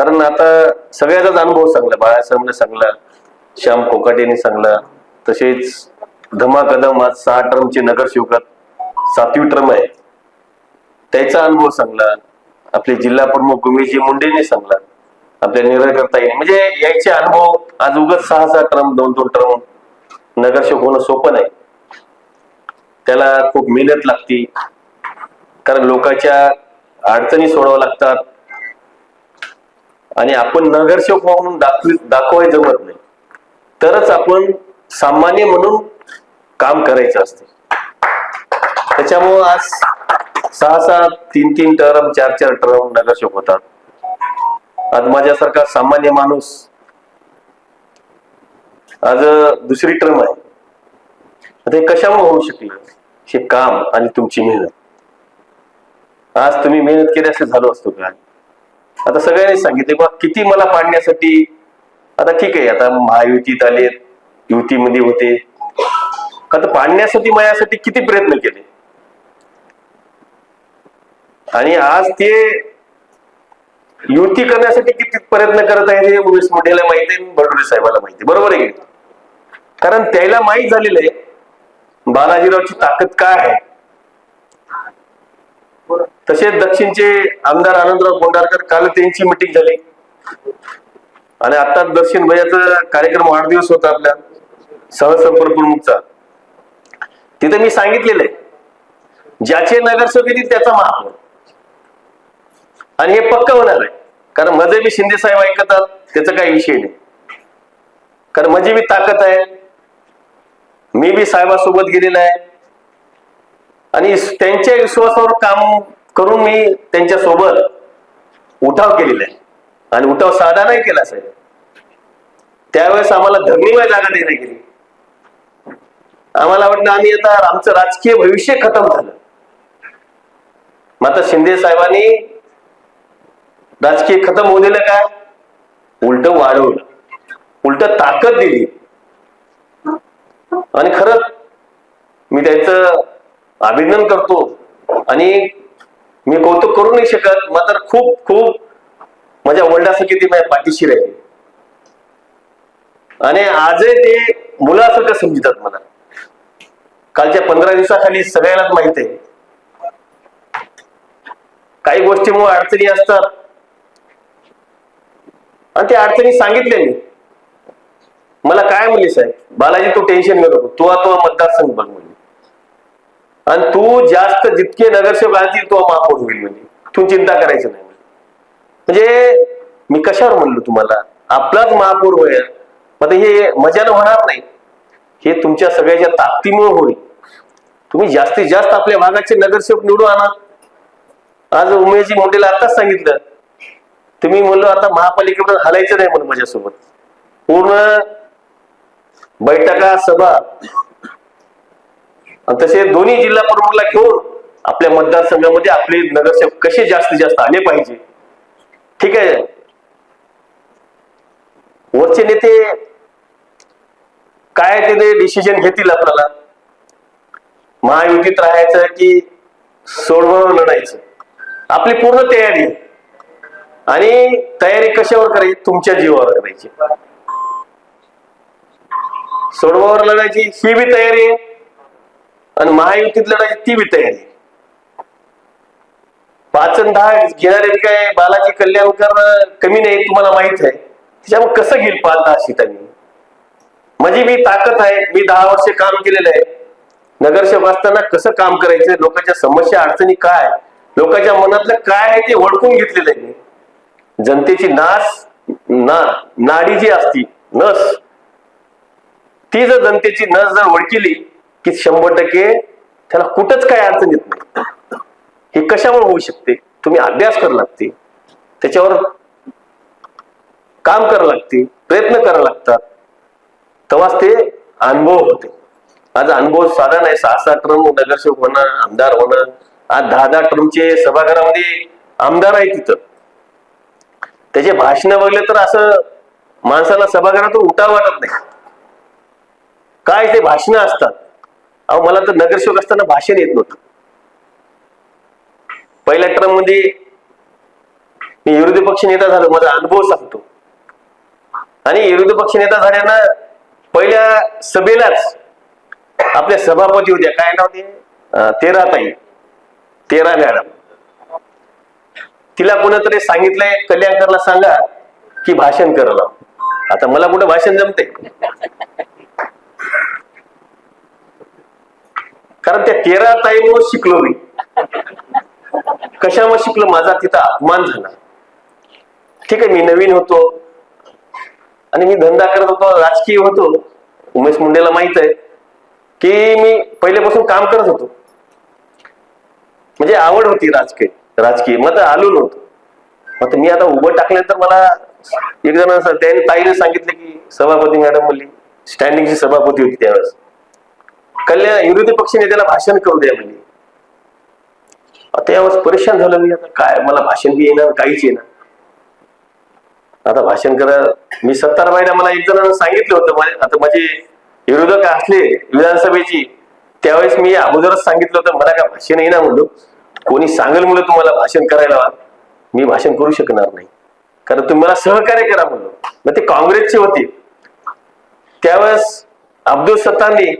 कारण आता सगळ्याचाच अनुभव सांगला बाळासाहेबने सांगला श्याम कोकाटेने सांगला तसेच धमा कदम आज सहा टर्मचे नगरसेवकात सातवी टर्म आहे. त्याचा अनुभव सांगला आपले जिल्हा प्रमुख उमेशजी मुंडेने सांगला आपल्या निरकरता येईल म्हणजे याचे अनुभव आज उगत सहा सहा टर्म दोन दोन टर्म नगरसेवक होणं सोपं नाही. त्याला खूप मेहनत लागती. कारण लोकांच्या अडचणी सोडाव्या लागतात. आणि आपण नगरसेवक म्हणून दाखवी दाखवाय जमत नाही. तरच आपण सामान्य म्हणून काम करायचं असते. त्याच्यामुळं आज सहा सहा तीन तीन टर्म चार चार टर्म नगरसेवक होतात. आज माझ्यासारखा सामान्य माणूस आज दुसरी टर्म आहे. आता हे कशामुळे होऊ शकलं? हे काम आणि तुमची मेहनत. आज तुम्ही मेहनत केली असं झालो असतो का? आता सगळ्यांनी सांगितले बा किती मला पाडण्यासाठी आता ठीक आहे आता महायुतीत आले युतीमध्ये होते. आता पाडण्यासाठी माझ्यासाठी किती प्रयत्न केले? आणि आज ते युती करण्यासाठी किती प्रयत्न करत आहेत हे उमेश मोठेला माहिती आहे बडोरे साहेबाला माहिती बरोबर आहे कारण त्याला माहीत झालेलं आहे बालाजीरावची ताकद काय आहे? तसेच दक्षिणचे आमदार आनंदराव गोंडारकर काल त्यांची मिटिंग झाली. आणि आता दक्षिण भैयाचा कार्यक्रम वाढदिवस होता आपल्या सहसंपर्क प्रमुखचा तिथे मी सांगितलेलं आहे ज्याचे नगरसेवक येतील त्याचा महापौर आणि हे पक्क होणार आहे कारण माझे मी शिंदे साहेब ऐकतात त्याचा काही विषय नाही. कारण माझी बी ताकद आहे. मी बी साहेबासोबत गेलेला आहे. आणि त्यांच्या विश्वासावर काम करून मी त्यांच्यासोबत उठाव केलेला आहे. आणि उठाव साधा नाही केला साहेब. त्यावेळेस आम्हाला धरणीमय जागा देण्यात गेली. आम्हाला वाटलं आम्ही आता आमचं राजकीय भविष्य खतम झालं. मग आता शिंदे साहेबांनी राजकीय खतम होऊ दिलं काय उलट वाढवलं. उलट ताकद दिली. आणि खरंच मी त्यांचं अभिनंदन करतो. आणि मी कौतुक करू नाही शकत मात्र खूप खूप माझ्या वडिलांसारखी ती माझ्या पाठीशी राहिली. आणि आजही ते मुलासारखं समजतात मला. कालच्या पंधरा दिवसाखाली सगळ्यांनाच माहीत आहे. काही गोष्टीमुळे अडचणी असतात. आणि त्या अडचणी सांगितल्या मी. मला काय म्हणले साहेब? बालाजी तू टेन्शन नको. तू आता मतदारसंघ बघ आणि तू जास्त जितके नगरसेवक आणतील तो महापौर होईल म्हणजे. तू चिंता करायचं नाही म्हणजे. म्हणजे. मी कशावर म्हणलो तुम्हाला? आपलाच महापौर होईल. मग हे मजानं होणार नाही. हे तुमच्या सगळ्याच्या ताकदीमुळे होईल. तुम्ही जास्तीत जास्त आपल्या भागाचे नगरसेवक निवडून आणा. आज उमेशजी मुंडेला आताच सांगितलं. तुम्ही म्हणलो आता महापालिकेकडून हलायचं नाही म्हणून माझ्यासोबत. पूर्ण बैठका सभा आणि तसे दोन्ही जिल्हा प्रमुखला घेऊन आपल्या मतदारसंघामध्ये आपले नगरसेवक कसे जास्तीत जास्त आले पाहिजे? ठीक आहे? वरचे नेते काय ते डिसिजन घेतील आपल्याला? महायुतीत राहायचं की सोडवून लढायचं? आपली पूर्ण तयारी आणि तयारी कशावर करायची? तुमच्या जीवावर करायची. सोडवावर लढायची ही बी तयारी आहे. आणि महायुतीत लढायची ती बी तयारी पाचन दहा घेणारे काय बालाजी कल्याणकर कमी नाही तुम्हाला माहीत आहे. त्याच्यामुळे कसं घेईल पाच दहा सीटांनी? म्हणजे मी ताकद आहे मी दहा वर्ष काम केलेलं आहे. नगरसेवक असताना कसं काम करायचं? लोकांच्या समस्या अडचणी काय? लोकांच्या मनातलं काय आहे ते ओळखून घेतलेलं आहे मी. जनतेची नास ना नाडी जी असती नस ती जर जनतेची नस जर ओळखली की शंभर टक्के त्याला कुठंच काय अडचण येत नाही. हे कशामुळे होऊ शकते? तुम्ही अभ्यास करा लागते. त्याच्यावर काम करावं लागते प्रयत्न करावं लागतात. तेव्हाच ते अनुभव होते. आज अनुभव साधा नाही सहा सहा टर्म नगरसेवक होणं आमदार होणं. आज दहा दहा टर्मचे सभागृहामध्ये आमदार आहे तिथं त्याचे भाषण बघले तर असं माणसाला सभागृहातून उठा वाटत नाही. काय ते भाषण असतात? अहो मला तर नगरसेवक असताना भाषण येत नव्हतं. पहिल्या टर्ममध्ये मी विरोधी पक्ष नेता झालो माझा अनुभव सांगतो. आणि विरोधी पक्ष नेता झाल्यानं पहिल्या सभेलाच आपल्या सभापती होत्या. काय नाव ते? तेरा ताई तेरा मॅडम. तिला कोणतरी सांगितलंय कल्याणकरला सांगा की भाषण करायला. आता मला कुठं भाषण जमते कारण त्या तेरा ताईमुळे शिकलो मी. कशामुळे शिकलो? माझा तिथं अपमान झाला. ठीक आहे मी नवीन होतो. आणि मी धंदा करत होतो राजकीय होतो. उमेश मुंडेला माहीत आहे की मी पहिल्यापासून काम करत होतो. म्हणजे आवड होती राजकीय राजकीय. मग तर आलो नव्हतो. मग मी आता उभं टाकल्यानंतर मला एक जण असं- त्याने ताईने सांगितलं की सभापती मॅडम म्हणली स्टँडिंगची सभापती होती त्यावेळेस. कल्याण विरोधी पक्ष नेत्याला भाषण करू द्या म्हणजे आता यावेळेस परेशान झालं मी आता काय? मला भाषण बी येणार काहीच येणार आता भाषण करा. मी सत्तारबाईला मला एक जणांना सांगितलं होतं म्हणजे आता माझे विरोधक असले विधानसभेची त्यावेळेस मी अगोदरच सांगितलं होतं मला काय भाषण येणार म्हणलो कोणी सांगेल मुलं तुम्हाला भाषण करायला? मी भाषण करू शकणार नाही. कारण तुम्ही मला सहकार्य करा म्हणलो मग ते काँग्रेसचे होते. त्यावेळेस अब्दुल सत्तांनी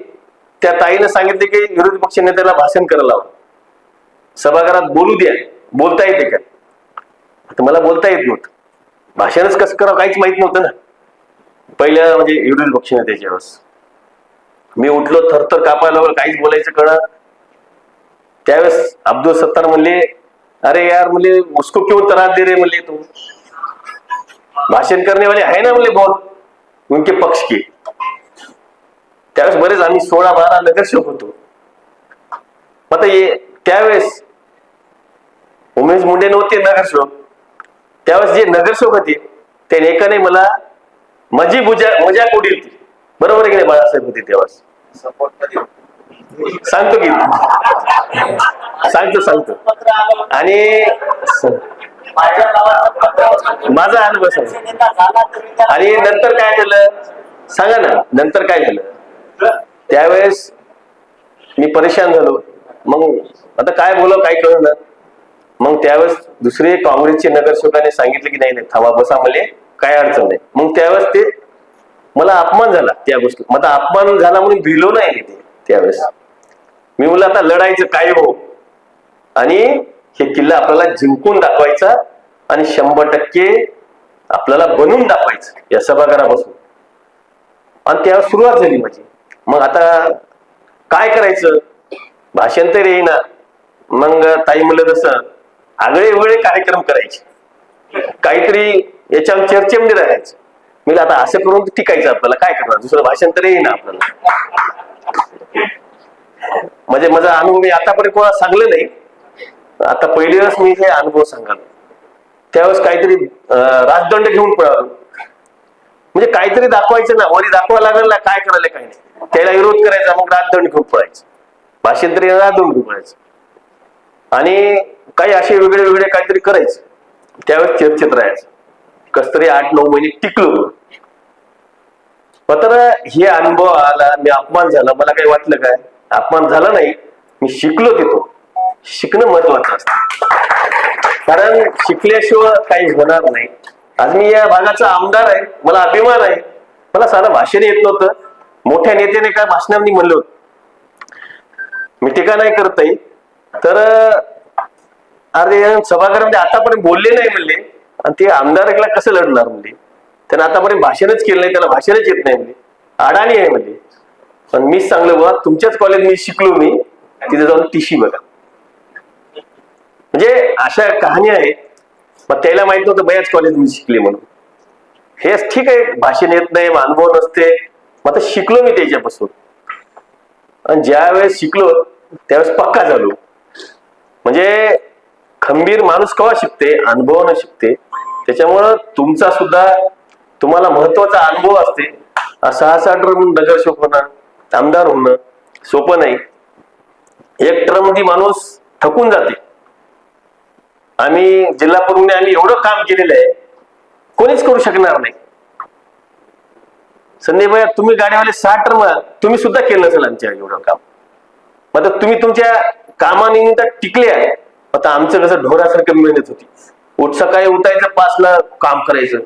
त्या ताईनं सांगितले की विरोधी पक्ष नेत्याला भाषण करायला लावा. सभागृहात बोलू द्या. बोलता येते का? आता मला बोलता येत नव्हतं. भाषणच कसं करावं काहीच माहीत नव्हतं ना. पहिल्या म्हणजे विरोधी पक्ष नेत्याच्या वेळेस. मी उठलो थरथर कापायला लागलो काहीच बोलायचं कळ त्यावेळेस अब्दुल सत्तार म्हणले अरे यार म्हणले उसको क्यों त्रास दे रे म्हणले तू. भाषण करणे वाले आहे ना म्हणले बहुत उनके पक्ष की. त्यावेळेस बरेच आम्ही सोळा बारा नगरसेवक होतो. आता त्यावेळेस उमेश मुंडे नव्हते नगरसेवक. त्यावेळेस जे नगरसेवक होते त्याने एकाने मला माझी बुजा मजाक उडील ती बरोबर आहे की नाही बाळासाहेब होते त्यावेळेस? सांगतो की. सांगतो सांगतो. आणि माझा अनुभव सांग आणि नंतर काय झालं? सांगा ना नंतर काय झालं? त्यावेळेस मी परेशान झालो. मग आता काय बोलावं काय कळलं मग त्यावेळेस दुसरे काँग्रेसचे नगरसेवकाने सांगितलं की नाही नाही थांबा बसा मला काय अडचण नाही. मग त्यावेळेस ते मला अपमान झाला त्या गोष्टी मग आता अपमान झाला म्हणून भिलो नाही मी ते त्यावेळेस. मी म्हणलं आता लढायचं काय हो? आणि हे किल्ला आपल्याला जिंकून दाखवायचा आणि शंभर टक्के आपल्याला बनवून दाखवायचं या सभागृहापासून. आणि त्यावेळेस सुरुवात झाली माझी. मग आता काय करायचं? भाषण तर येईना. मग ताई म्हणलं तसं आगळे वेगळे कार्यक्रम करायचे. काहीतरी याच्यावर चर्चेमध्ये राहायचं. मी आता असं करून टिकायचं आपल्याला. काय करणार? दुसरं भाषण तर येईना आपल्याला. म्हणजे माझा अनुभव मी आतापर्यंत कोणाला सांगलं नाही. आता पहिली वेळेस मी हे अनुभव सांगाल. त्यावेळेस काहीतरी राजदंड घेऊन पळालो. म्हणजे काहीतरी दाखवायचं ना. वरी दाखवायला लागलं ना काय करायला काही नाही. त्याला विरोध करायचा मग राजदंड घेऊन पळायचं भाषेत तरी राजदंड घेऊन पळायचं आणि काही असे वेगळे वेगळे काहीतरी करायचं. त्यावेळेस चर्चेत राहायचं. कस तरी आठ नऊ महिने टिकलो. मात्र हे अनुभव आला मी अपमान झाला. मला काही वाटलं काय? अपमान झाला नाही. मी शिकलो तिथं शिकणं महत्वाचं असतं. कारण शिकल्याशिवाय काही होणार नाही. आज मी या भागाचा आमदार आहे. मला अभिमान आहे. मला साधं भाषण येत नव्हतं. मोठ्या नेत्याने काय भाषणांनी म्हणलं होतं. मी टीका नाही करत आहे तर अरे सभागृहामध्ये आतापर्यंत बोलले नाही म्हणले. आणि ते आमदारला कसं लढणार म्हणले? त्यानं आतापर्यंत भाषणच केलं नाही त्याला भाषणच येत नाही म्हणजे अडाणी आहे म्हणजे पण मीच सांगलं बघा तुमच्याच कॉलेज मी शिकलो मी तिथे जाऊन टीशी बघा. म्हणजे अशा कहाणी आहेत. मग त्याला माहीत नव्हतं बयाच कॉलेज मी शिकले म्हणून. हेच ठीक आहे भाषण येत नाही अनुभव नसते. मग आता शिकलो मी त्याच्यापासून. आणि ज्या वेळेस शिकलो त्यावेळेस पक्का झालो. म्हणजे खंबीर माणूस केव्हा शिकते? अनुभवानं शिकते. त्याच्यामुळं तुमचा सुद्धा तुम्हाला महत्त्वाचा अनुभव असते. सहा साठ टर्म नगरसेवक होणं आमदार होणं सोपं नाही. एक ट्रम ती माणूस थकून जाते. आम्ही जिल्हा प्रमुख आम्ही एवढं काम केलेलं आहे. कोणीच करू शकणार नाही. संदीप भैया तुम्ही गाड्यावाले साठ टर्म तुम्ही सुद्धा केलं नसेल आमच्या एवढं काम. मग आता तुम्ही तुमच्या कामानिमित्त टिकले आहे. आता आमचं कसं ढोरासारखं मेहनत होती. उठ सकाळी उठायचं पाचला काम करायचं.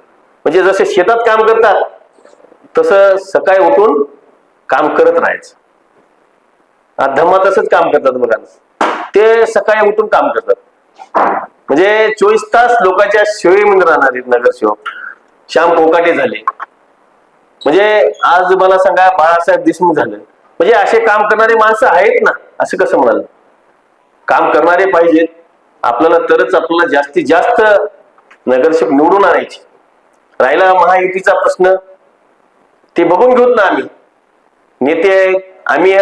म्हणजे जसे शेतात काम करतात तसं सकाळी उठून काम करत राहायचं. आज धम्मा तसंच काम करतात बघा. ते सकाळी उठून काम करतात. म्हणजे चोवीस तास लोकांच्या सेवेमध्ये नगर नगरसेवक. श्याम कोकाटे झाले. म्हणजे आज मला सांगा बाळासाहेब देशमुख झालं. म्हणजे असे काम करणारे माणसं आहेत ना असं कसं म्हणाल? काम करणारे पाहिजेत आपल्याला तरच आपल्याला जास्तीत जास्त नगरसेवक निवडून आणायचे. राहिला महायुतीचा प्रश्न. ते बघून घेऊत ना आम्ही. नेते आहेत आम्ही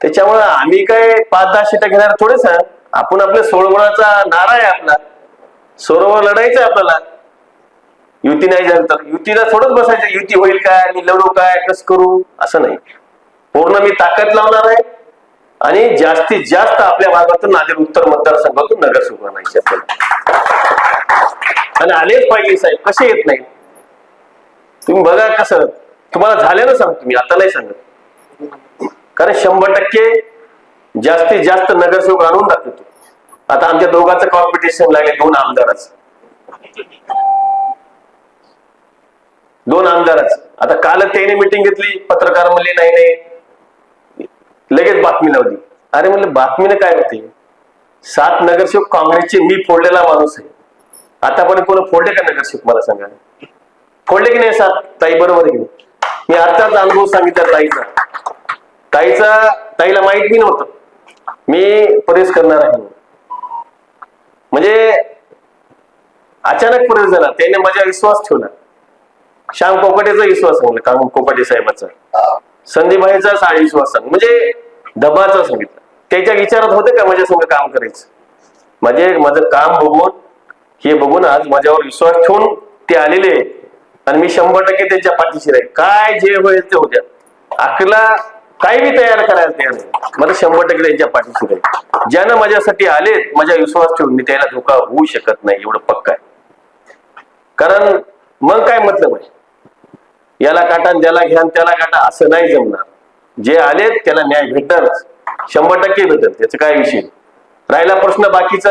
त्याच्यामुळं आम्ही काय पाच दहा शिटा घेणार थोडेच आपण आपल्या सोळवणाचा नारा आहे आपला. सोळवं लढायचं आहे आपल्याला. युती नाही झाली तर युतीला थोडंच बसायचं. युती होईल काय? मी लढू काय? कसं करू? असं नाही. पूर्ण मी ताकद लावणार आहे. आणि जास्तीत जास्त आपल्या भागातून नांदेड उत्तर मतदारसंघातून नगरसेवक आणायचे आणि आलेच पाहिजे साहेब. कसे येत नाही तुम्ही बघा कसं. तुम्हाला झालेलं सांगतो मी. आता नाही सांगत. कारण शंभर टक्के जास्तीत जास्त नगरसेवक आणून दाखवतो. आता आमच्या दोघांचं कॉम्पिटिशन लागले दोन आमदाराचं. दोन आमदारच. आता काल त्याने मिटिंग घेतली पत्रकार म्हणले नाही नाही. लगेच बातमी लावली. अरे म्हणलं बातमीने काय होते? सात नगरसेवक काँग्रेसचे मी फोडलेला माणूस आहे. आतापर्यंत कोण फोडले का नगरसेवक मला सांगा. फोडले की नाही सात? ताई बरोबर आहे की नाही? मी आत्ताच अनुभव सांगितला ताईचा. ताईचा ताईला माहीत बी नव्हतं. मी प्रवेश करणार आहे. म्हणजे अचानक प्रवेश झाला. त्याने माझ्या विश्वास ठेवला. श्याम कोकाटेचा विश्वास सांगला काम कोकाटे साहेबाचा. संधीबाईचा साळी विश्वास सांग म्हणजे दबाचा सांगितलं. त्याच्या विचारात होते का माझ्या संग काम करायचं? म्हणजे माझं काम बघून हे बघून आज माझ्यावर विश्वास ठेवून ते आलेले आणि मी शंभर टक्के त्यांच्या पाठीशी राहील काय जे होईल ते होत्या अकला काही मी तयार करायला तयार मला शंभर टक्के त्यांच्या पाठीशी राहील ज्यानं माझ्यासाठी आलेत माझ्या विश्वास ठेवून मी त्याला धोका होऊ शकत नाही. एवढं पक्का आहे. कारण मग काय मतलब आहे? याला काटा ज्याला त्याला घ्या त्याला काटा असं नाही जमणार. जे आलेत त्याला न्याय भेटणारच शंभर टक्के भेटत त्याचा काय विषय? राहिला प्रश्न बाकीचा.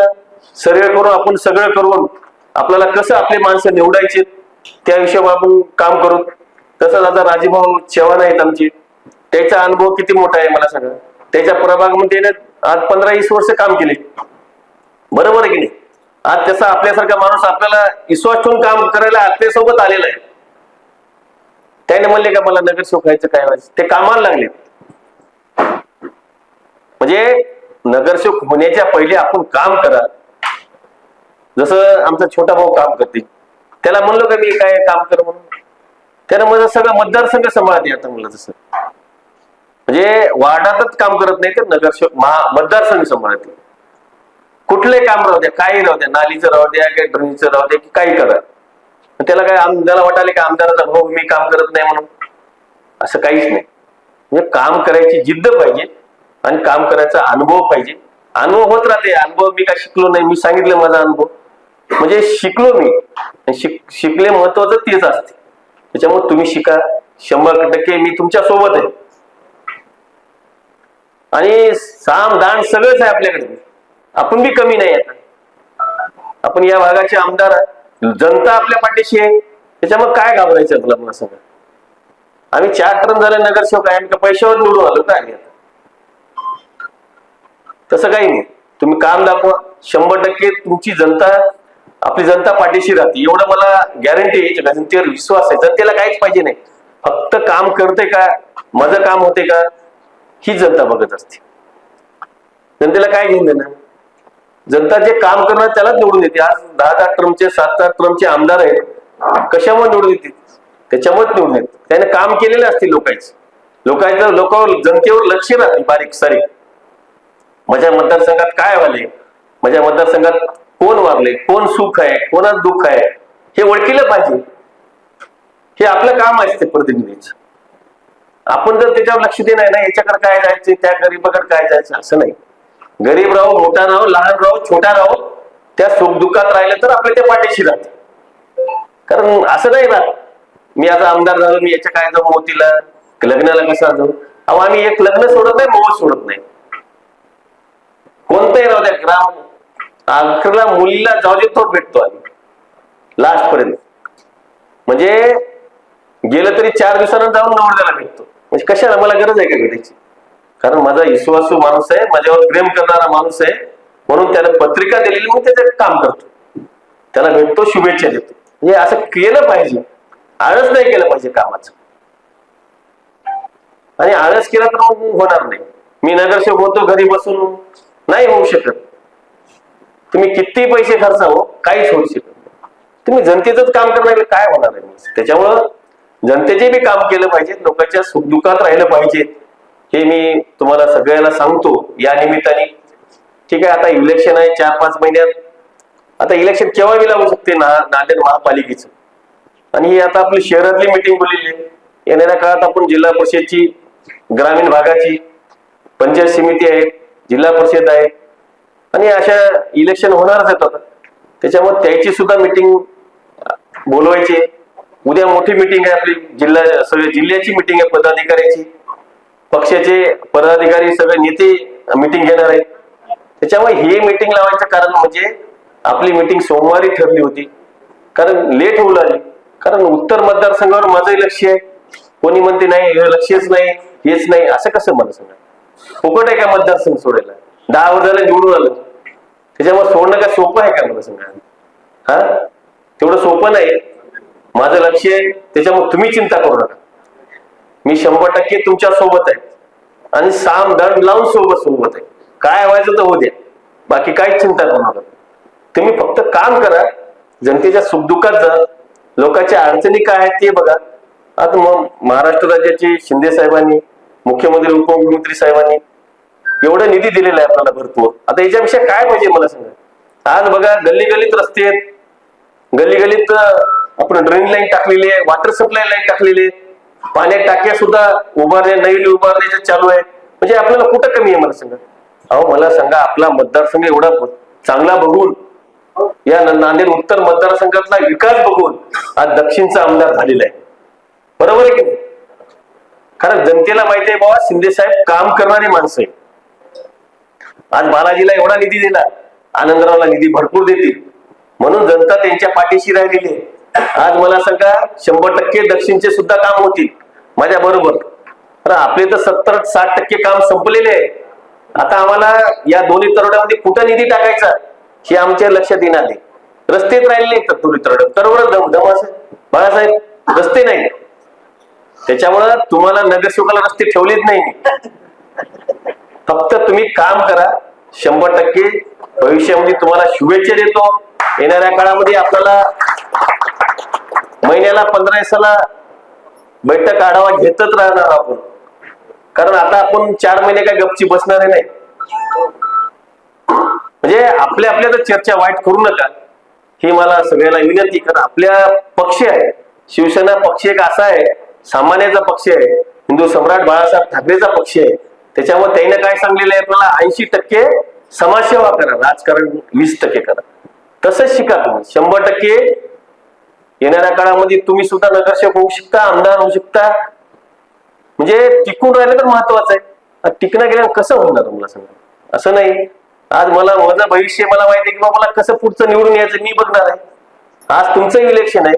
सर्वे करून आपण सगळं करून आपल्याला कसं आपले माणसं निवडायचे त्या हिशोब आपण काम करू. तसंच आता राजीभाऊ चव्हाण आहेत आमचे. त्याचा अनुभव किती मोठा आहे मला सांगा. त्याच्या प्रभागामध्ये त्याने आज पंधरा वीस वर्ष काम केले. बरोबर आहे की नाही? आज तसा आपल्यासारखा माणूस आपल्याला विश्वास ठेवून काम करायला आपल्यासोबत आलेला आहे. त्याने म्हणले का मला नगरसेवक व्हायचं काय व्हायचं ते कामाला लागले. म्हणजे नगरसेवक होण्याच्या पहिले आपण काम करा. जसं आमचा छोटा भाऊ काम करते. त्याला म्हणलो का मी काय काम कर म्हणून? त्यानं माझं सगळं मतदारसंघ सांभाळते आता मला जसं. म्हणजे वार्डातच काम करत नाही तर नगरसेवक महा मतदारसंघ सांभाळते कुठले काम राहू द्या काही राहू द्या नालीचं राहू द्या काही ड्रेनेजचं राहू द्या की काही करा. त्याला काय आमदाराला वाटाले का आमदाराचा भाऊ मी काम करत नाही म्हणून. असं काहीच नाही. म्हणजे काम करायची जिद्द पाहिजे आणि काम करायचा अनुभव पाहिजे. अनुभव होत राहते. अनुभव मी काय शिकलो नाही. मी सांगितलं माझा अनुभव. म्हणजे शिकलो मी. शिक शिकले महत्वाचं तेच असते. त्याच्यामुळे तुम्ही शिका. शंभर टक्के मी तुमच्यासोबत आहे. आणि साम दान सगळंच आहे आपल्याकडे. आपण बी कमी नाही आता. आपण या भागाचे आमदार आहे. जनता आपल्या पाठीशी आहे. त्याच्यामुळे काय घाबरायचं तुला मला सगळं आम्ही चार टर्म झाले नगरसेवक आहे. आम्ही पैशावर निवडून आलो का आम्ही तसं काही नाही. तुम्ही काम दाखवा. शंभर टक्के तुमची जनता आपली जनता पाठीशी राहते. एवढं मला गॅरंटी आहे. जनतेवर विश्वास आहे. जनतेला काहीच पाहिजे नाही. फक्त काम करते का? माझं काम होते का? ही जनता बघत असते. जनतेला काय घेऊन देणार जनता जे काम करणार त्यालाच निवडून येते आज दहा दहा ट्रमचे सात सात ट्रमचे आमदार आहेत. कशामुळे निवडून येतील त्याच्यामुळेच निवडून येत त्याने काम केलेले असते लोकांचे. लोकांचं लोकांवर जनतेवर लक्ष राहते बारीक सारीक. माझ्या मतदारसंघात काय वाले? माझ्या मतदारसंघात कोण वारले कोण सुख आहे? कोणाच दुःख आहे? हे ओळखीलं पाहिजे. हे आपलं काम असते प्रतिनिधीच. आपण जर त्याच्यावर लक्ष देणार नाही ना याच्याकडे काय जायचं? त्या गरीबाकडे काय जायचं? असं नाही. गरीब राहो मोठा राहो लहान राहो छोटा राहो त्या सुख दुःखात राहिलं तर आपल्या त्या पाठीशी राहते कारण असं नाही राहत मी आता आमदार झालो मी याच्या काय जाऊ मोतीला लग्नाला कसा जाऊ? अहो आम्ही एक लग्न सोडत नाही मोह सोडत नाही. कोणतंही राहू द्या ग्राम अकरा मुलीला जाऊ दे तो भेटतो आम्ही. लास्ट पर्यंत. म्हणजे गेलं तरी चार दिवसानं जाऊन नवरदेवाला भेटतो. म्हणजे कशाला मला गरज आहे का भेटायची? कारण माझा विश्वासू माणूस आहे माझ्यावर प्रेम करणारा माणूस आहे म्हणून त्याला पत्रिका दिलेली मग त्याचं काम करतो. त्याला भेटतो शुभेच्छा देतो. म्हणजे असं केलं पाहिजे. आळस नाही केलं पाहिजे कामाचं. आणि आळस केला तर मग होणार नाही. मी नगरसेवक होतो घरी बसून नाही होऊ शकत. तुम्ही किती पैसे खर्च हो काहीच होऊ शकत नाही. तुम्ही जनतेचंच काम करणार काय होणार आहे? त्याच्यामुळं जनतेचे बी काम केलं पाहिजे लोकांच्या सुखदुःखात राहिलं पाहिजे. हे मी तुम्हाला सगळ्याला सांगतो या निमित्ताने. ठीक आहे आता इलेक्शन आहे चार पाच महिन्यात. आता इलेक्शन केव्हाही लागू शकते ना नांदेड महापालिकेचं. आणि ही आता आपली शहरातली मिटिंग बोललेली आहे. येणाऱ्या काळात आपण जिल्हा परिषदची ग्रामीण भागाची पंचायत समिती आहे जिल्हा परिषद आहे. आणि अशा इलेक्शन होणारच आहेत आता. त्याच्यामुळे त्याची सुद्धा मिटिंग बोलवायची. उद्या मोठी मिटिंग आहे आपली जिल्हा सगळ्या जिल्ह्याची मिटिंग आहे पदाधिकाऱ्याची. पक्षाचे पदाधिकारी सगळे नेते मिटिंग घेणार आहेत. त्याच्यामुळे ही मिटिंग लावायचं कारण म्हणजे आपली मिटिंग सोमवारी ठरली होती. कारण लेट होऊ लागली. कारण उत्तर मतदारसंघावर माझंही लक्ष आहे. कोणी म्हणते नाही हे लक्षच नाही हेच नाही. असं कसं मला सांगा? फुकट आहे का मतदारसंघ सोडायला? दहा वर्षाला निवडून आलं. त्याच्यामुळे सोडणं काय सोपं आहे का मला सांगा? हा? तेवढं सोपं नाही. माझं लक्ष आहे. त्याच्यामुळे तुम्ही चिंता करू नका. मी शंभर टक्के तुमच्यासोबत आहे. आणि साम दंड लावून सोबत सोबत आहे. काय व्हायचं तर होऊ द्या बाकी काहीच चिंता करू नका. तुम्ही फक्त काम करा. जनतेच्या सुखदुःखात जा. लोकांच्या अडचणी काय आहेत ते बघा. आता मग महाराष्ट्र राज्याचे शिंदे साहेबांनी मुख्यमंत्री उपमुख्यमंत्री साहेबांनी एवढं निधी दिलेला आहे आपल्याला भरपूर. आता याच्यापेक्षा काय पाहिजे मला सांगा? आज बघा गल्ली गल्लीत रस्ते आहेत. गल्ली गल्लीत आपण ड्रेन लाईन टाकलेली आहे वॉटर सप्लाय लाईन टाकलेली आहे. पाण्यात टाक्या सुद्धा उभारणे नवीन उभारण्याच्या चालू आहे म्हणजे आपल्याला कुठं कमी आहे मला सांगा? अहो मला सांगा आपला मतदारसंघ एवढा चांगला बघून या नांदेड उत्तर मतदारसंघातला विकास बघून आज दक्षिणचा आमदार झालेला आहे. बरोबर आहे की नाही? कारण जनतेला माहिती आहे बाबा शिंदे साहेब काम करणारे माणसं आहे आज बालाजीला एवढा निधी दिला आनंदरावला निधी भरपूर देतील. म्हणून जनता त्यांच्या पाठीशी राहिलेली आहे. आज मला सांगा शंभर टक्के दक्षिणचे सुद्धा काम होतील. माझ्या बरोबर. तर आपले तर सत्तर साठ टक्के काम संपलेले आहे. आता आम्हाला या दोन्ही तरोड्यामध्ये कुठं निधी टाकायचा हे आमच्या लक्षात येणार नाही. रस्तेच राहिले नाही तर दोन्ही तरोड तरोड दम दम बाळासाहेब रस्ते नाही त्याच्यामुळं तुम्हाला नगरसेवकाला रस्ते ठेवलेच नाही फक्त तुम्ही काम करा. शंभर टक्के भविष्यामध्ये तुम्हाला शुभेच्छा देतो. येणाऱ्या काळामध्ये आपल्याला महिन्याला पंधरा दिवसाला बैठक आढावा घेतच राहणार आपण. कारण आता आपण चार महिने काय गपची बसणार नाही. म्हणजे आपल्या आपल्या तर चर्चा वाईट करू नका. ही मला सगळ्यांना विनंती कारण आपल्या पक्ष आहे. शिवसेना पक्ष एक असा आहे सामान्याचा पक्ष आहे. हिंदू सम्राट बाळासाहेब ठाकरेचा पक्ष आहे. त्याच्यामुळे त्याने काय सांगलेलं आहे आपल्याला ऐंशी टक्के समाजसेवा करा राजकारण वीस टक्के करा. तसंच शिका तुम्ही. शंभर टक्के येणाऱ्या काळामध्ये तुम्ही सुद्धा नगरसेवक होऊ शकता आमदार होऊ शकता. म्हणजे टिकून राहिलं तर महत्वाचं आहे. आता टिकणं गेल्यावर कसं होणार तुम्हाला सांगा? असं नाही. आज मला माझं भविष्य मला माहिती आहे की बाबा मला कसं पुढचं निवडून यायचं मी बघणार आहे. आज तुमचं इलेक्शन आहे.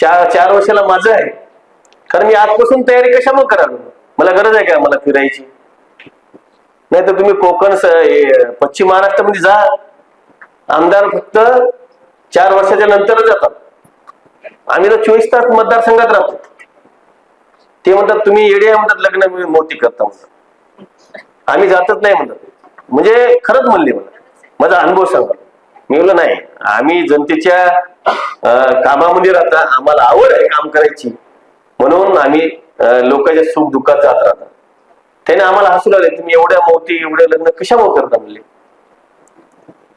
चार चार वर्षाला माझं आहे. कारण मी आजपासून तयारी कशामुळे करावी? मला गरज आहे का मला फिरायची? नाही तर तुम्ही कोकण स- पश्चिम महाराष्ट्रामध्ये जा. आमदार फक्त चार वर्षाच्या नंतरच जातात. आम्ही तर चोवीस तास मतदारसंघात राहतो. ते म्हणतात तुम्ही येडे म्हणतात लग्न मोठी करता म्हणतात. आम्ही जातच नाही म्हणतात म्हणजे खरंच म्हणले मला. माझा अनुभव सांगा. मी म्हणलं नाही आम्ही जनतेच्या कामामध्ये राहता. आम्हाला आवड आहे काम करायची. म्हणून आम्ही लोकांच्या सुख दुःखात जात राहतात त्याने आम्हाला हसू लागले तुम्ही एवढ्या मोठी एवढ्या लग्न कशामुळे करता? म्हणले.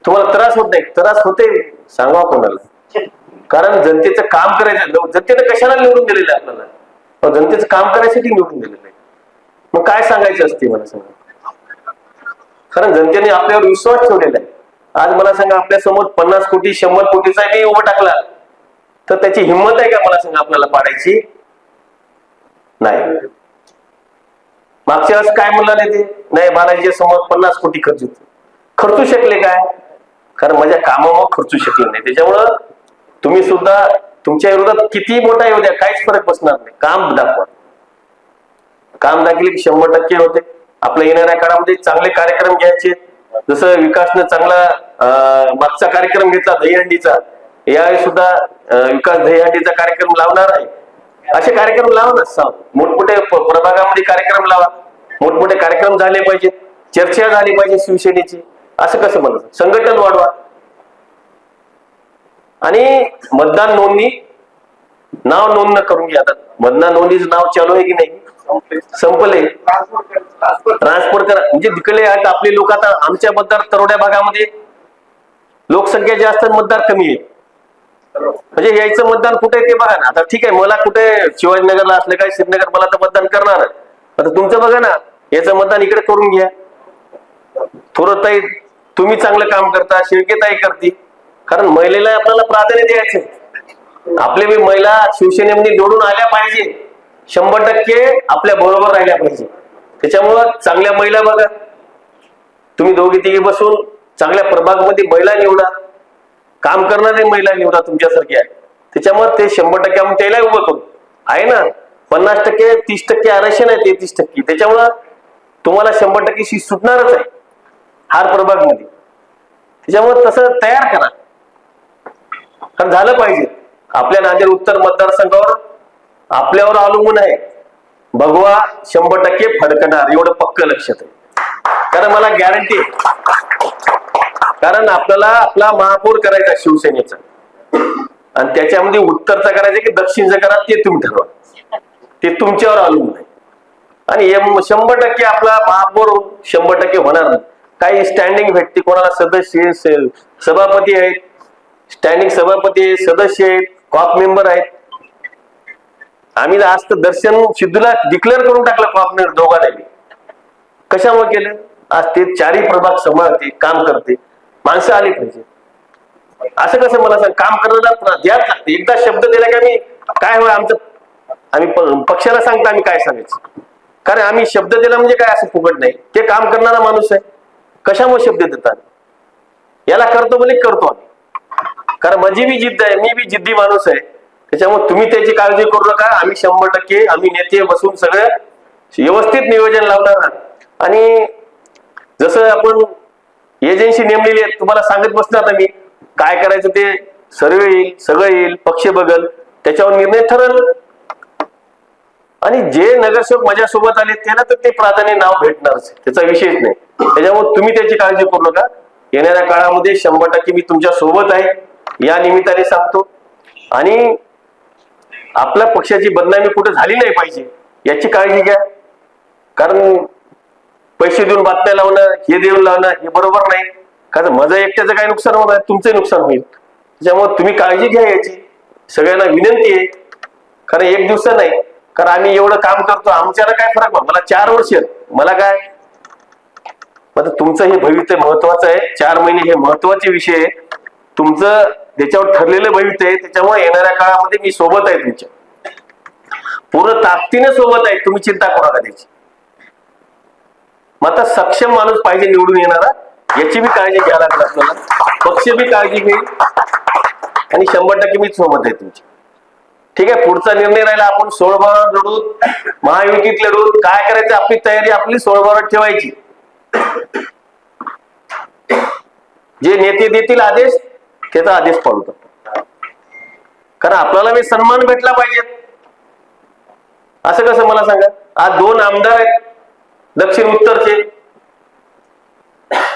तुम्हाला त्रास होत नाही. त्रास होते सांगा कोणाला? कारण जनतेचं काम करायचं जनतेनं कशाला निवडून दिलेलं आहे आपल्याला? जनतेचं काम करायसाठी निवडून दिलेलं आहे. मग काय सांगायचं असते मला सांगा. कारण जनतेने आपल्यावर विश्वास ठेवलेला आहे. आज मला सांगा आपल्यासमोर पन्नास कोटी शंभर कोटीचा बी उभं टाकला. तर त्याची हिंमत आहे का मला सांगा आपल्याला पाडायची? नाही. मागच्या वेळेस काय म्हणलं नाही ते? नाही बालाजीच्या समोर पन्नास कोटी खर्च होतो. खर्चू शकले काय? कारण माझ्या म्हणजे कामावर खर्चू शकले नाही. त्याच्यामुळं तुम्ही सुद्धा तुमच्या विरोधात किती मोठा येऊ द्या काहीच फरक बसणार नाही. काम दाखवा. काम दाखले की शंभर टक्के होते. आपल्या येणाऱ्या काळामध्ये चांगले कार्यक्रम घ्यायचे. जसं विकासनं चांगला मागचा कार्यक्रम घेतला दहीहंडीचा. यावेळी सुद्धा विकास दहीहंडीचा कार्यक्रम लावणार आहे. असे कार्यक्रम लावा ना मोठमोठे प्रभागामध्ये कार्यक्रम लावा. मोठमोठे कार्यक्रम झाले पाहिजेत. चर्चा झाली पाहिजे शिवसेनेची. असं कसं म्हणत संघटन वाढवा. आणि मतदान नोंदणी नाव नोंद करून घ्या. आता मतदान नोंदणीचं नाव चालू आहे की नाही? संपले ट्रान्सफर करा. म्हणजे तिकडे आहेत आपले लोक आता आमच्या मतदार तरोड्या भागामध्ये लोकसंख्या जास्त मतदार कमी आहे म्हणजे यायचं मतदान कुठे आहे ते बघा ना. आता ठीक आहे मला कुठे शिवाजीनगरला असलं काय श्रीनगर मला तर मतदान करणार आता तुमचं बघा ना याचं मतदान इकडे करून घ्या. थोडं ताई तुम्ही चांगलं काम करता शिर्केताई करते. कारण महिलेला आपल्याला प्राधान्य द्यायचं आपले बी महिला शिवसेनेमध्ये निवडून आल्या पाहिजे. शंभर टक्के आपल्या बरोबर राहिल्या पाहिजे. त्याच्यामुळं चांगल्या महिला बघा. तुम्ही दोघी तिघी बसून चांगल्या प्रभागमध्ये महिला निवडा. काम करणारे महिला निवडा तुमच्यासारख्या त्याच्यामुळे ते शंभर टक्के आपण त्याला उभं करू. आहे ना? पन्नास टक्के तीस टक्के आरक्षण आहे तेहतीस टक्के. त्याच्यामुळं तुम्हाला शंभर टक्के शी सुटणारच आहे. हार प्रभागमध्ये त्याच्यामुळे तसं तयार करा. कारण झालं पाहिजे. आपल्या नांदेड उत्तर मतदारसंघावर आपल्यावर अवलंबून आहे. भगवा शंभर टक्के फडकणार. एवढं पक्क लक्षात आहे. कारण मला गॅरंटी आहे. कारण आपल्याला आपला महापौर करायचा शिवसेनेचा. आणि त्याच्यामध्ये उत्तरचा करायचा की दक्षिणचा करा ते तुम्ही ठरवा. ते तुमच्यावर अवलंबून आहे. आणि शंभर टक्के आपला महापौर शंभर टक्के होणार नाही. काही स्टँडिंग भेटते कोणाला सदस्य सभापती आहेत. स्टँडिंग सभापती आहेत सदस्य आहेत कॉप मेंबर आहेत. आम्ही आज तर दर्शन सिद्धूला डिक्लेअर करून टाकलं कॉप मेंबर दोघांना. कशामुळे केलं? आज ते चारही प्रभाग सांभाळते काम करते. माणसं आली पाहिजे. असं कसं मला सांग काम करणार द्याच लागते. एकदा शब्द दिला की आम्ही काय होय आमचं आम्ही प- पक्षाला सांगतो आम्ही काय सांगायचं. कारण आम्ही शब्द दिला म्हणजे काय असं फुकट नाही. ते काम करणारा माणूस आहे. कशामुळे शब्द देतात? याला करतो म्हणजे करतो आम्ही. कारण माझी बी जिद्द आहे मी बी जिद्दी माणूस आहे. त्याच्यामुळे तुम्ही त्याची काळजी करू नका. आम्ही शंभर टक्के आम्ही नेते बसून सगळं व्यवस्थित नियोजन लावणार आणि जसं आपण एजन्सी नेमलेली आहे तुम्हाला सांगत बसणार मी. काय करायचं ते? सर्वे येईल सगळं येईल पक्ष बघल. त्याच्यावर निर्णय ठरल. आणि जे नगरसेवक माझ्यासोबत आले त्याला तर ते प्राधान्य नाव भेटणारच त्याचा विषयच नाही. त्याच्यामुळे तुम्ही त्याची काळजी करू नका. येणाऱ्या काळामध्ये शंभर टक्के मी तुमच्यासोबत आहे. या निमित्ताने सांगतो. आणि आपल्या पक्षाची बदनामी कुठे झाली नाही पाहिजे याची काळजी घ्या. कारण पैसे देऊन बातम्या लावणं हे देऊन लावणं हे बरोबर नाही. कारण माझं एकट्याचं काही नुकसान होणार तुमचं नुकसान होईल. त्याच्यामुळे तुम्ही काळजी घ्या याची. सगळ्यांना विनंती आहे. कारण एक दिवस नाही कारण आम्ही एवढं काम करतो आमच्याला काय फरक पडतो? मला चार वर्ष आहेत. मला काय? मग तुमचं हे भविष्य महत्वाचं आहे. चार महिने हे महत्त्वाचे विषय आहे. तुमचं त्याच्यावर ठरलेलं भविष्य आहे त्याच्यामुळे येणाऱ्या काळामध्ये मी सोबत आहे तुमच्या. पूर्ण ताकदीने सोबत आहे. तुम्ही चिंता करू नका त्याची. मग आता सक्षम माणूस पाहिजे निवडून येणारा याची बी काळजी घ्यायला लागेल आपल्याला. पक्ष बी काळजी घेईल. आणि शंभर टक्के मी सोबत आहे तुमची. ठीक आहे पुढचा निर्णय राहिला आपण सोळबावर लढू महायुतीत लढू काय करायचं आपली तयारी आपली सोळबावर ठेवायची. जे नेते देतील आदेश त्याचा आदेश पाळतो कारण आपल्याला मी सन्मान भेटला पाहिजे. असं कसं मला सांगा? आज दोन आमदार आहेत दक्षिण उत्तरचे.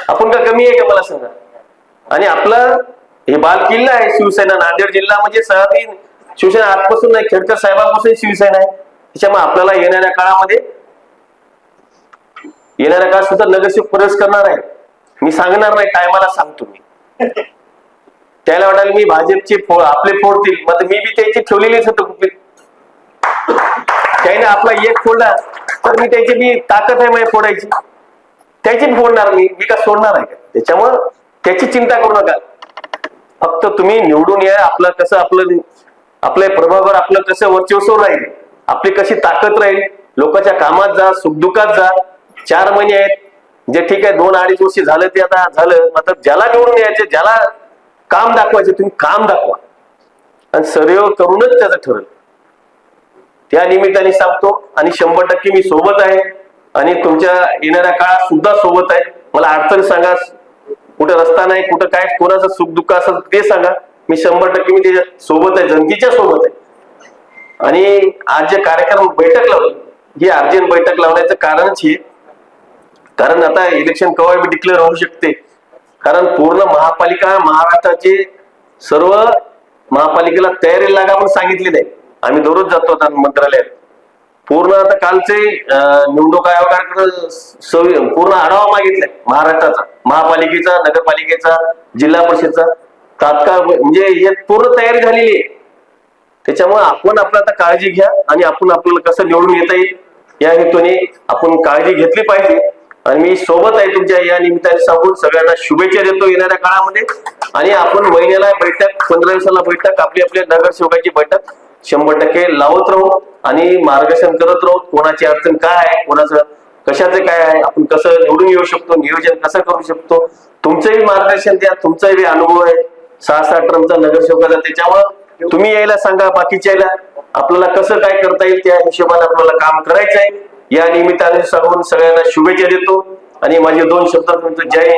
आपण का कमी आहे का मला सांगा? आणि आपलं हे बाल किल्ला आहे शिवसेना नांदेड जिल्हा म्हणजे सहदी शिवसेना आजपासून नाही खेडकर साहेबांपासून शिवसेना आहे. त्याच्यामुळे आपल्याला येणाऱ्या काळामध्ये येणाऱ्या काळात सुद्धा नगरसेवक प्रवेश करणार आहे. मी सांगणार नाही टायमाला सांगतो मी त्याला वाटायला मी भाजपचे फोड आपले फोडतील मग मी बी त्याची ठेवलेलीच होतो कुठली. त्याने आपला एक फोडला तर मी त्याची मी ताकद आहे माझी फोडायची. त्याची फोडणार मी मी का सोडणार आहे का? त्याच्यामुळं त्याची चिंता करू नका. फक्त तुम्ही निवडून या आपलं कसं आपलं आपल्या प्रभावावर आपलं कसं वर्चस्व राहील आपली कशी ताकद राहील लोकांच्या कामात जा सुखदुखात जा. चार महिने आहेत जे ठीक आहे दोन अडीच वर्ष झालं ते आता झालं मात्र ज्याला निवडून यायचे ज्याला काम दाखवायचे तुम्ही काम दाखवा. आणि सर्व करूनच त्याचं ठरेल. त्या निमित्ताने सांगतो आणि शंभर टक्के मी सोबत आहे आणि तुमच्या येणाऱ्या काळात सुद्धा सोबत आहे. मला अडचण सांगा कुठं रस्ता नाही कुठं काय कोणाचं सुख दुःख असेल ते सांगा. मी शंभर टक्के मी त्याच्या सोबत आहे जनतेच्या सोबत आहे. आणि आज जे कार्यक्रम बैठक लावली ही अर्जंट बैठक लावण्याचं कारणच हे. कारण आता इलेक्शन केव्हा बी डिक्लेअर होऊ शकते. कारण पूर्ण महापालिका महाराष्ट्राचे सर्व महापालिकेला तयारी लागा पण सांगितलेले आहे. आम्ही दररोज जातो आता मंत्रालयात. पूर्ण आता कालचे निवडणूक आयोगाकडे सवि- पूर्ण आढावा मागितलाय. महाराष्ट्राचा महापालिकेचा नगरपालिकेचा जिल्हा परिषदचा. तात्काळ म्हणजे हे पूर्ण तयारी झालेली आहे. त्याच्यामुळे आपण आपलं आता काळजी घ्या आणि आपण आपल्याला कसं निवडून येता येईल या हेतूने आपण काळजी घेतली पाहिजे. आणि मी सोबत आहे तुमच्या या निमित्ताने सांगून सगळ्यांना शुभेच्छा देतो येणाऱ्या काळामध्ये. आणि आपण महिन्याला बैठक पंधरा दिवसाला बैठक आपली आपल्या नगरसेवकाची बैठक. शंभर टक्के लावत राहू आणि मार्गदर्शन करत राहू. कोणाची अडचण काय आहे कोणाचं कशाचं काय आहे आपण कसं निवडून येऊ शकतो नियोजन कसं करू शकतो. तुमचंही मार्गदर्शन द्या तुमचाही अनुभव आहे. सहा सहा ट्रमचा नगरसेवकाचा त्याच्यामुळे तुम्ही यायला सांगा बाकीच्या यायला. आपल्याला कसं काय करता येईल त्या हिशोबाने आपल्याला काम करायचं आहे या निमित्ताने सांगून सगळ्यांना शुभेच्छा देतो. आणि माझे दोन शब्द तुमचं जय